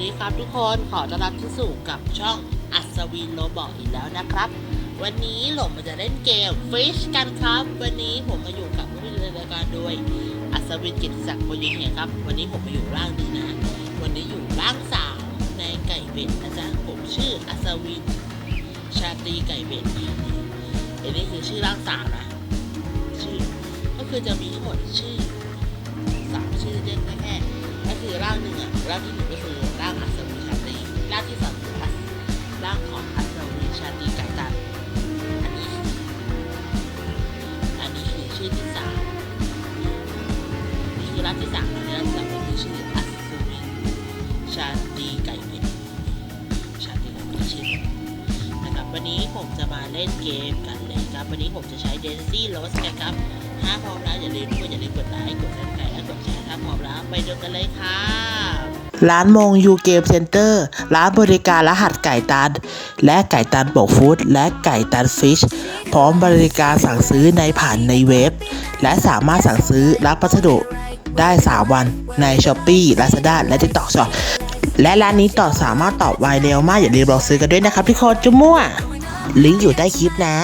ดีครับทุกคนขอต้อนรับที่สู่กับช่องอัศวินโรบอกอีกแล้วนะครับ วันนี้หลงมาจะเล่นเกม Fish กันครับ วันนี้ผมมาอยู่กับผู้ดำเนินรายการโดยอัศวินกิตศักดิ์พยิงเหียครับ วันนี้ผมมาอยู่ร่างนี้นะ วันนี้อยู่ร่างสามในไก่เบ็ดนะจ๊ะผมชื่ออัศวินชาตรีไก่เบ็ดอันนี้คือชื่อร่างสามนะ ชื่อก็คือจะมีทั้งหมดชื่อสามชื่อเล่นแค่ ก็คือร่างหนึ่งอะร่างที่หนึ่งก็คือร่างอัศวินชาตรีร่างที่สองคืออัศร่างของอัศวินชาตรีไก่ตันอันนี้อันนี้คือชื่อที่สามนี่คือร่างที่สามนะร่างที่สามก็คือชื่ออัศวินชาตรีไก่เป็ดชาตรีไก่เป็ดชื่อนะครับวันนี้ผมจะมาเล่นเกมกันเลยครับวันนี้ผมจะใช้เดนซี่โรสกันครับถ้าพร้อมแล้วอย่าลืมกคนอย่าลืมกดไลค์กดซับสไครต์และกดแชร์ ถ้าพร้อล้วไปดูกันเลยค่ะ ร้านมงยูเกมเซ็นเตอร์ ร้านบริการรหัสไก่ตัน และไก่ตันโบกฟู้ดและไก่ตันฟิช พร้อมบริการสั่งซื้อในผ่านในเว็บ และสามารถสั่งซื้อรับพัสดุได้ 3 วันใน s h อ p e e Lazada และ TikTok Shop และร้านนี้ต่อสามารถตอบไวเร็วมากอย่าลืมลองซื้อกันด้วยนะครับทุกคนจุ๊มั่วลิงก์อยู่ใต้คลิปนะ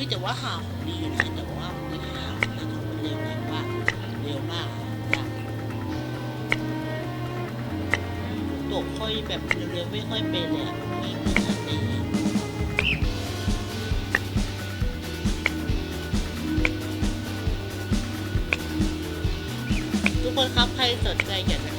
ฮ้ยแต่ว่าหาของดีอยู่นะแต่ว่าไม่หาของมันเร็วเลยว่าเร็วมากยากตกค่อยแบบเร็วๆไม่ค่อยเป็นเลยอะนี่มันจะตีทุกคนครับใครสนใจอยากจะ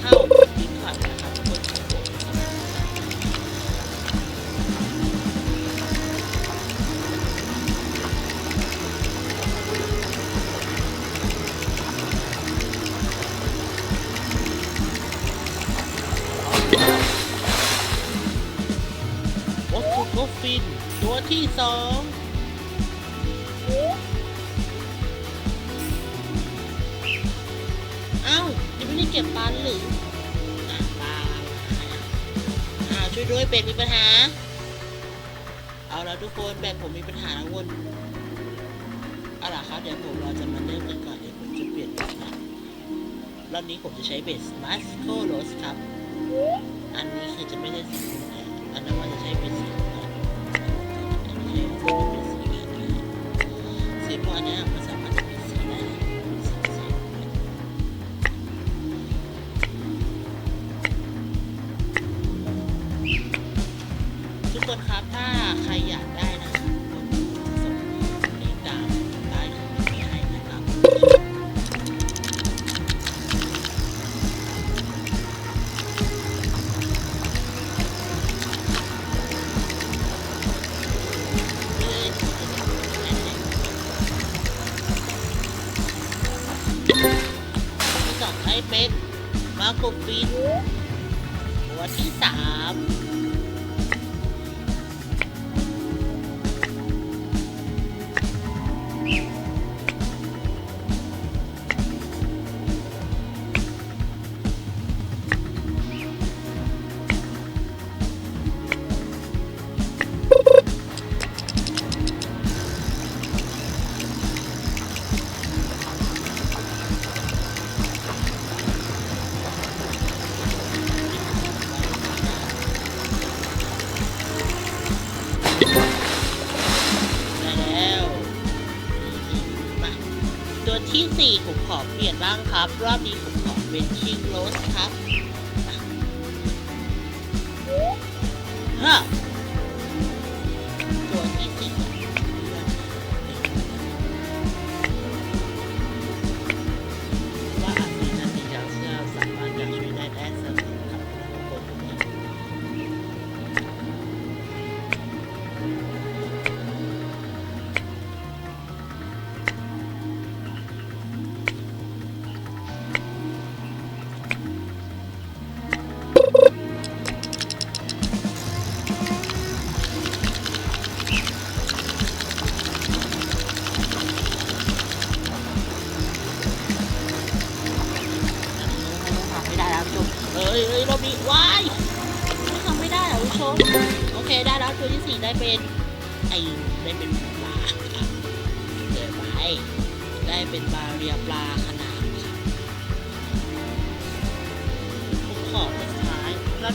ฟิน ตัวที่สองเอ้ายังไม่ได้เก็บปันหรือปลาอ่าช่วยด้วยเบกมีปัญหา เอาแล้วทุกคนแบกผมมีปัญหาทั้งวนเอาล่ะครับเดี๋ยวผมเราจะมาเริ่มกันก่อนเดี๋ยวผมจะเปลี่ยนแบบนะรอบนี้ผมจะใช้เบสมาสโคโรสครับ อันนี้คือจะไม่ได้สีม่อันนั้นว่าจะใช้เป็นสี สีม่วงนะสีม่วงอันเนี่ย เป็นมาโกฟินตัวที่สาม อเปลี่ยนบ้างครับ รอบนี้ผมขอเป็นชิงโรสครับฮะ อ้ยเรามีว้ายทำไม่ได้เหรอผู้ชมโอเคได้แล้วตัวที่สี่ได้เป็นไอได้เป็นปลาเดี๋ยวไปได้เป็นบาเรียปลาขนาดครับขอบสุดท้ายแล้ว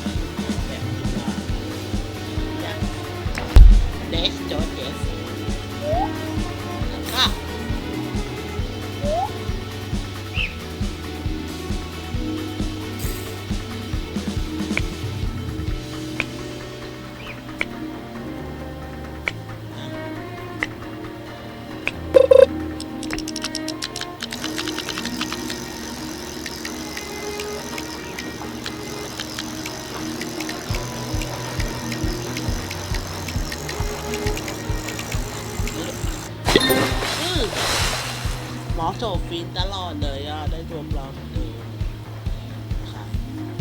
อโจฟินตลอดเลยอะได้รวมราเหมือนเดิมนะครับ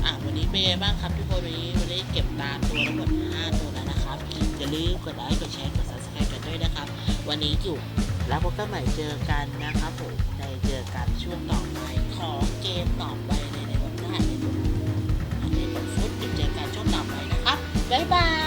อะวันนี้เป็นไงบ้างครับทุกคนวันนี้วันนี้เก็บตาตัวทั้งหมด5ตัวแล้วนะครับอย่าลืมกดไลค์กดแชร์กด subscribe กันด้วยนะครับ วันนี้อยู่แล้วพบกันใหม่เจอกันนะครับผมในเจอกันช่วงต่อไปของเกมต่อไปในในวันหน้าในบทในบทฟุตเดี๋ยวเจอกันช่วงต่อไปนะครับบ๊ายบาย